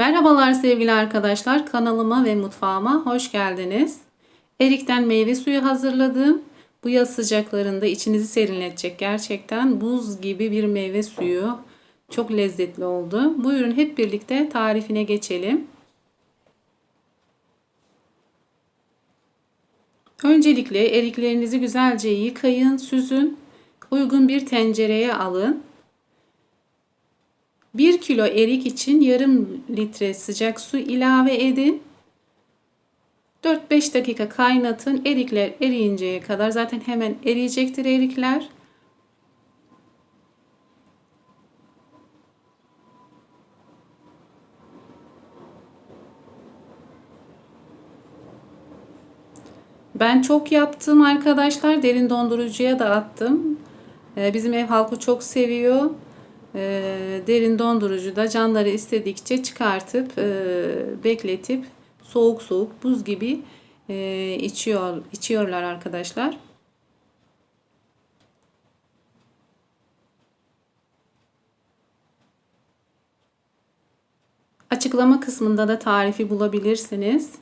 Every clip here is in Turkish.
Merhabalar sevgili arkadaşlar. Kanalıma ve mutfağıma hoş geldiniz. Erik'ten meyve suyu hazırladım. Bu yaz sıcaklarında içinizi serinletecek gerçekten buz gibi bir meyve suyu. Çok lezzetli oldu. Buyurun hep birlikte tarifine geçelim. Öncelikle eriklerinizi güzelce yıkayın, süzün. Uygun bir tencereye alın. 1 kilo erik için yarım litre sıcak su ilave edin. 4-5 dakika kaynatın. Erikler eriyinceye kadar zaten hemen eriyecektir erikler. Ben çok yaptım arkadaşlar. Derin dondurucuya da attım. Bizim ev halkı çok seviyor derin dondurucuda canları istedikçe çıkartıp e, bekletip soğuk soğuk buz gibi e, içiyor içiyorlar arkadaşlar. Açıklama kısmında da tarifi bulabilirsiniz.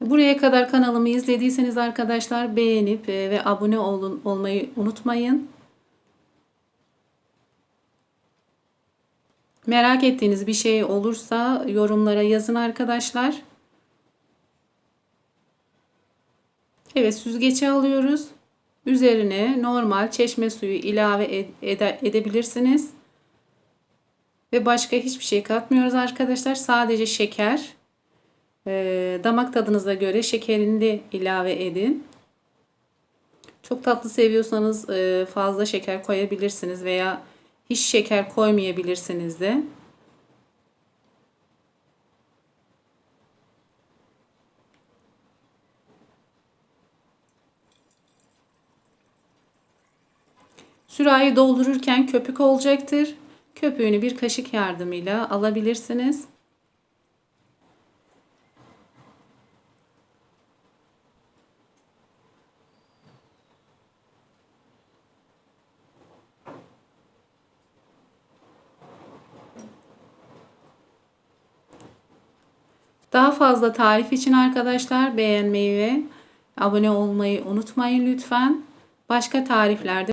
Buraya kadar kanalımı izlediyseniz arkadaşlar beğenip e, ve abone olun olmayı unutmayın. Merak ettiğiniz bir şey olursa yorumlara yazın arkadaşlar. Evet süzgece alıyoruz. Üzerine normal çeşme suyu ilave ede edebilirsiniz. Ve başka hiçbir şey katmıyoruz arkadaşlar. Sadece şeker. E, damak tadınıza göre şekerini de ilave edin. Çok tatlı seviyorsanız e, fazla şeker koyabilirsiniz veya hiç şeker koymayabilirsiniz de. Sürahi doldururken köpük olacaktır. Köpüğünü bir kaşık yardımıyla alabilirsiniz. Daha fazla tarif için arkadaşlar beğenmeyi ve abone olmayı unutmayın lütfen. Başka tariflerde